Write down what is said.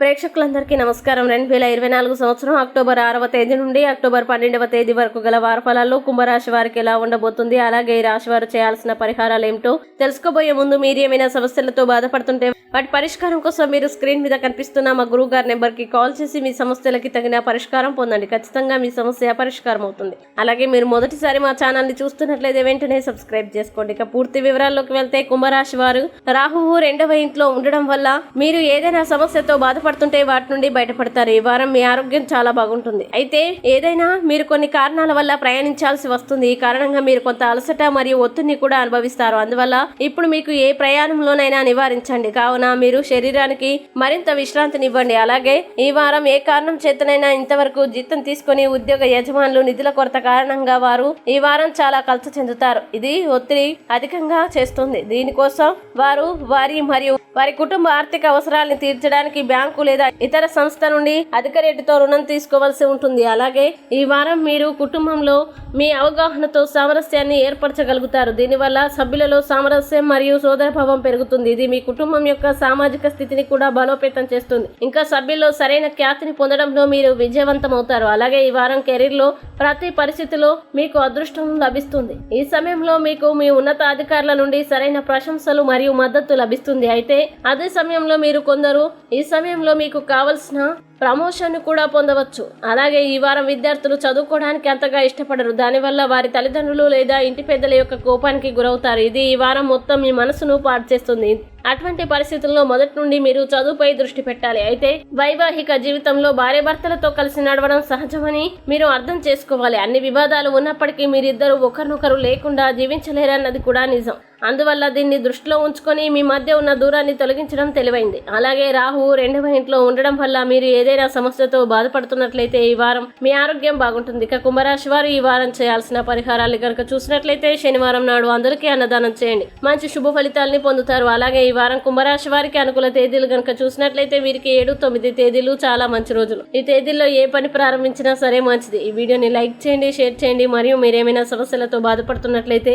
ప్రేక్షకులందరికీ నమస్కారం. రెండు వేల ఇరవై నాలుగు సంవత్సరం అక్టోబర్ ఆరవ తేదీ నుండి అక్టోబర్ పన్నెండవ తేదీ వరకు గల వారఫలాల్లో కుంభరాశి వారికి ఎలా ఉండబోతుంది అలాగే ఈ రాశి వారు చేయాల్సిన పరిహారాలు ఏమిటో తెలుసుకోబోయే ముందు మీరు ఏమైనా సమస్యలతో బాధపడుతుంటే వాటి పరిష్కారం కోసం మీరు స్క్రీన్ మీద కనిపిస్తున్న మా గురువు గారి నెంబర్కి కాల్ చేసి మీ సమస్యలకి తగిన పరిష్కారం పొందండి. ఖచ్చితంగా మీ సమస్య పరిష్కారం అవుతుంది. అలాగే మీరు మొదటిసారి మా ఛానల్ని చూస్తున్నట్లయితే వెంటనే సబ్స్క్రైబ్ చేసుకోండి. ఇక పూర్తి వివరాల్లోకి వెళ్తే కుంభరాశి వారు రాహువు రెండవ ఇంట్లో ఉండడం వల్ల మీరు ఏదైనా సమస్యతో పడుతుంటే వాటి నుండి బయటపడతారు. ఈ వారం మీ ఆరోగ్యం చాలా బాగుంటుంది. అయితే ఏదైనా మీరు కొన్ని కారణాల వల్ల ప్రయాణించాల్సి వస్తుంది. ఈ కారణంగా మీరు కొంత అలసట మరియు ఒత్తిడిని కూడా అనుభవిస్తారు. అందువల్ల ఇప్పుడు మీకు ఏ ప్రయాణంలోనైనా నివారించండి. కావున మీరు శరీరానికి మరింత విశ్రాంతినివ్వండి. అలాగే ఈ వారం ఏ కారణం చేతనైనా ఇంతవరకు జీతం తీసుకుని ఉద్యోగ యజమానులు నిధుల కొరత కారణంగా వారు ఈ వారం చాలా కలత చెందుతారు. ఇది ఒత్తిడి అధికంగా చేస్తుంది. దీనికోసం వారు వారి మరియు వారి కుటుంబ ఆర్థిక అవసరాలను తీర్చడానికి బ్యాంకు లేదా ఇతర సంస్థ నుండి అధిక రేటుతో రుణం తీసుకోవాల్సి ఉంటుంది. అలాగే ఈ వారం మీరు కుటుంబంలో మీ అవగాహనతో సామరస్యాన్ని ఏర్పరచగలుగుతారు. దీనివల్ల సభ్యులలో సామరస్యం మరియు సోదరభావం పెరుగుతుంది. ఇది మీ కుటుంబం యొక్క సామాజిక స్థితిని కూడా బలోపేతం చేస్తుంది. ఇంకా సభ్యుల్లో సరైన ఖ్యాతిని పొందడంలో మీరు విజయవంతం అవుతారు అలాగే ఈ వారం కెరీర్లో ప్రతి పరిస్థితిలో మీకు అదృష్టం లభిస్తుంది. ఈ సమయంలో మీకు మీ ఉన్నత అధికారుల నుండి సరైన ప్రశంసలు మరియు మద్దతు లభిస్తుంది. అయితే అదే సమయంలో మీరు కొందరు ఈ సమయంలో మీకు కావలసిన ప్రమోషన్ కూడా పొందవచ్చు. అలాగే ఈ వారం విద్యార్థులు చదువుకోవడానికి అంతగా ఇష్టపడరు. దానివల్ల వారి తల్లిదండ్రులు లేదా ఇంటి పెద్దల యొక్క కోపానికి గురవుతారు. ఇది ఈ వారం మొత్తం మీ మనసును పాడు చేస్తుంది. అటువంటి పరిస్థితుల్లో మొదటి నుండి మీరు చదువుపై దృష్టి పెట్టాలి. అయితే వైవాహిక జీవితంలో భార్య భర్తలతో కలిసి నడవడం సహజమని మీరు అర్థం చేసుకోవాలి. అన్ని వివాదాలు ఉన్నప్పటికీ మీరిద్దరూ ఒకరినొకరు లేకుండా జీవించలేరన్నది కూడా నిజం. అందువల్ల దీన్ని దృష్టిలో ఉంచుకొని మీ మధ్య ఉన్న దూరాన్ని తొలగించడం తెలివైంది. అలాగే రాహు రెండవ ఇంట్లో ఉండడం వల్ల మీరు ఏదైనా సమస్యతో బాధపడుతున్నట్లయితే ఈ వారం మీ ఆరోగ్యం బాగుంటుంది. ఇక కుంభరాశి వారు ఈ వారం చేయాల్సిన పరిహారాలు కనుక చూసినట్లయితే శనివారం నాడు అందరికీ అన్నదానం చేయండి. మంచి శుభ ఫలితాలని పొందుతారు. అలాగే ఈ వారం కుంభరాశి వారికి అనుకూల తేదీలు కనుక చూసినట్లయితే వీరికి ఏడు తొమ్మిది తేదీలు చాలా మంచి రోజులు. ఈ తేదీల్లో ఏ పని ప్రారంభించినా సరే మంచిది. ఈ వీడియోని లైక్ చేయండి షేర్ చేయండి. మరియు మీరేమైనా సమస్యలతో బాధపడుతున్నట్లయితే